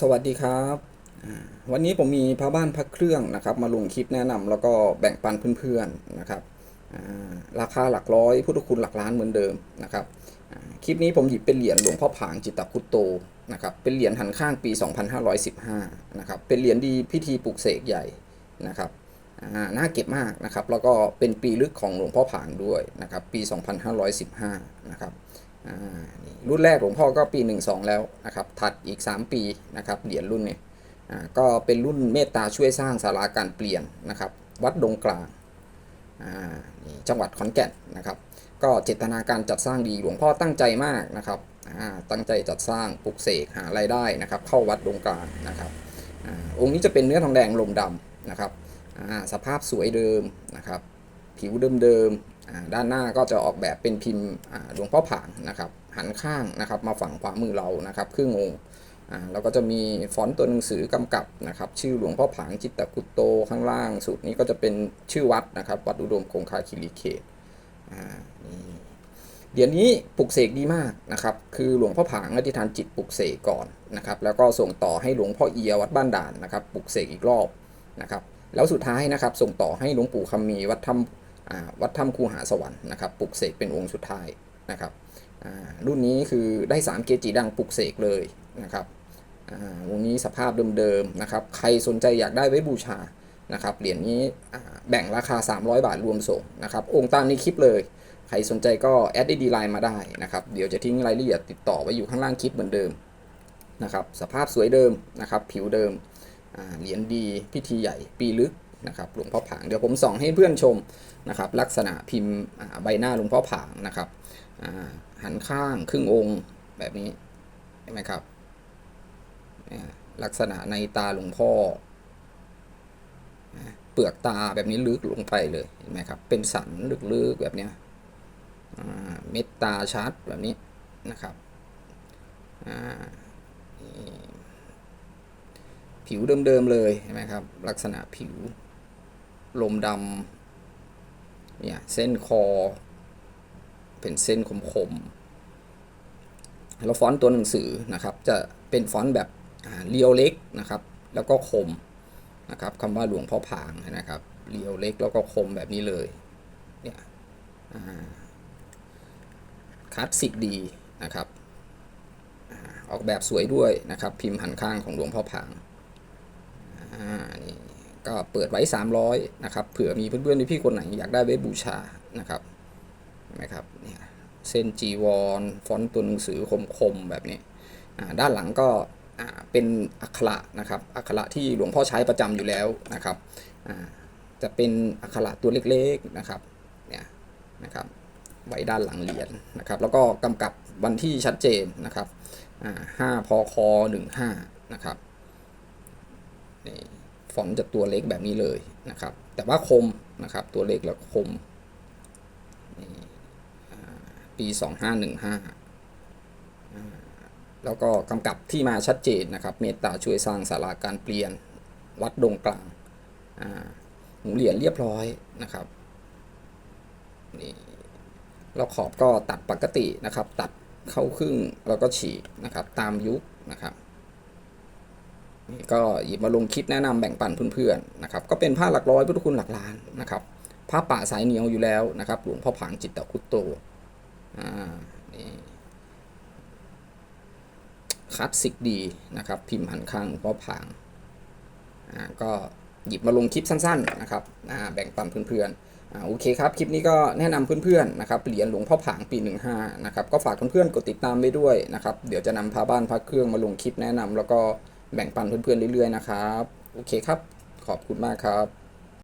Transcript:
สวัสดีครับ วันนี้ผมมีพระบ้านพระเครื่องนะครับ มาลงคลิปแนะนำแล้วก็แบ่งปันเพื่อนๆนะครับราคาหลักร้อยพุทธคุณหลักล้านเหมือนเดิมนะครับคลิปนี้ผมหยิบเป็นเหรียญหลวงพ่อผางจิตตคุตโตนะครับเป็นเหรียญหันข้างปี 2515นะครับเป็นเหรียญดีพิธีปลุกเสกใหญ่นะครับน่าเก็บมากนะครับแล้วก็เป็นปีลึกของหลวงพ่อผางด้วยนะครับปี 2515นะครับอ่านี่ รุ่นแรกหลวงพ่อก็ปี 12 แล้วนะครับ ถัดอีก 3 ปีนะครับ เหรียญรุ่นนี้อ่าก็เป็นรุ่นเมตตาช่วยสร้างศาลาการเปลี่ยนนะครับ วัดดงกลางจังหวัดขอนแก่นนะครับ ก็เจตนาการจัดสร้างดีหลวงพ่อตั้งใจมากนะครับ ตั้งใจจัดสร้างปลุกเสกหารายได้นะครับ เข้าวัดดงกลางนะครับอองค์นี้จะเป็นเนื้อทองแดงลมดำนะครับสภาพสวยเดิมนะครับ ผิวเดิมๆด้านหน้าก็จะออกแบบเป็นพิมพ์หลวงพ่อผางนะครับ หันข้างนะครับมาฝั่งขวามือเรานะครับครึ่งองค์แล้วก็จะมีฟอนต์ตัวหนังสือกำกับนะครับ ชื่อหลวงพ่อผางจิตตะกุตโตข้างล่างสุดนี้ก็จะเป็นชื่อวัดนะครับ วัดอุดมคงคาคิริเขตอ่านี่เหรียญนี้ปลุกเสกดีมากนะครับ คือหลวงพ่อผางอธิษฐานจิตปลุกเสกก่อนนะครับ แล้วก็ส่งต่อให้หลวงพ่อเอียวัดบ้านด่านนะครับปลุกเสกอีกรอบนะครับ แล้วสุดท้ายนะครับส่งต่อให้หลวงปู่คำมีวัดถ้ำอ่า วัดถ้ำคูหาสวรรค์นะครับปลุกเสกเป็นองค์สุดท้ายนะครับรุ่นนี้คือได้สามเกจิดังปลุกเสกเลยนะครับอ่าวงนี้สภาพเดิมๆนะครับใครสนใจอยากได้ไว้บูชานะครับเหรียญนี้แบ่งราคา 300 บาทรวมส่งนะครับองค์ตามในคลิปเลย ใครสนใจก็แอดดีไลน์มาได้นะครับเดี๋ยวจะทิ้งรายละเอียดติดต่อไว้อยู่ข้างล่างคลิปเหมือนเดิมนะครับสภาพสวยเดิมนะครับผิวเดิมเหรียญดีพิธีใหญ่ปีลึก นะครับหลวงพ่อผางเดี๋ยวผมส่องให้เพื่อนชมนะครับ ลักษณะพิมพ์ใบหน้าหลวงพ่อผางนะครับหันข้างครึ่งองค์แบบนี้เห็นไหมครับลักษณะในตาหลวงพ่อ เปลือกตาแบบนี้ลึกลงไปเลยเห็นไหมครับ เป็นสันลึกๆแบบนี้เม็ดตาชัดแบบนี้นะครับผิวเดิมๆเลยเห็นไหมครับ ลักษณะผิว ลมดำเนี่ยเส้นคอ เป็นเส้นคมๆแล้วฟอนต์ตัวหนังสือนะครับ จะเป็นฟอนต์แบบเรียวเล็กนะครับ แล้วก็คมนะครับคำว่าหลวงพ่อผางนะครับเรียวเล็กแล้วก็คมแบบนี้เลยเนี่ยคลาสสิกดีนะครับอออกแบบสวยด้วยนะครับ พิมพ์หันข้างของหลวงพ่อผางอ่านี่ ก็เปิดไว้ 300 นะครับ เผื่อมีเพื่อนๆพี่ๆคนไหนอยากได้ไว้บูชานะครับนไหมครับเนี่ยเส้นจีวรฟอนต์ตัวหนังสือคมๆแบบนี้ด้านหลังก็เป็นอักขระนะครับอักขระที่หลวงพ่อใช้ประจำอยู่แล้วนะครับจะเป็นอักขระตัวเล็กๆนะครับเนี่ยนะครับไว้ด้านหลังเหรียญนะครับ แล้วก็กำกับวันที่ชัดเจนนะครับห้าพคหนึ่งห้านะครับนี่ ฟอนต์จะตัวเล็กแบบนี้เลยนะครับ แต่ว่าคมนะครับตัวเล็กแล้วคมนี่ปีสองห้าหนึ่งห้าแล้วก็กำกับที่มาชัดเจนนะครับ เมตตาช่วยสร้างศาลาการเปลี่ยนวัดดงกลางหมูเหรียญเรียบร้อยนะครับนี่เราขอบก็ตัดปกตินะครับ ตัดเข้าครึ่งแล้วก็ฉีกนะครับ ตามยุคนะครับ ก็หยิบมาลงคลิปแนะนำแบ่งปันเพื่อนๆนะครับก็เป็นผ้าหลักร้อยพุทธคุณหลักล้านนะครับผ้าป่าสายเหนียวอยู่แล้วนะครับหลวงพ่อผางจิตตะคุตโตอ่านี่คลาสสิกดีนะครับพิมพ์หันข้างหลวงพ่อผางอ่าก็หยิบมาลงคลิปสั้นๆนะครับอ่าแบ่งปันเพื่อนๆอ่าโอเคครับ คลิปนี้ก็แนะนำเพื่อนๆนะครับเหรียญหลวงพ่อผางปี 15 นะครับ ก็ฝากเพื่อนๆกดติดตามไว้ด้วยนะครับ เดี๋ยวจะนำพาบ้านพาเครื่องมาลงคลิปแนะนำแล้วก็ แบ่งปันเพื่อนๆเรื่อยๆนะครับ โอเคครับ ขอบคุณมากครับ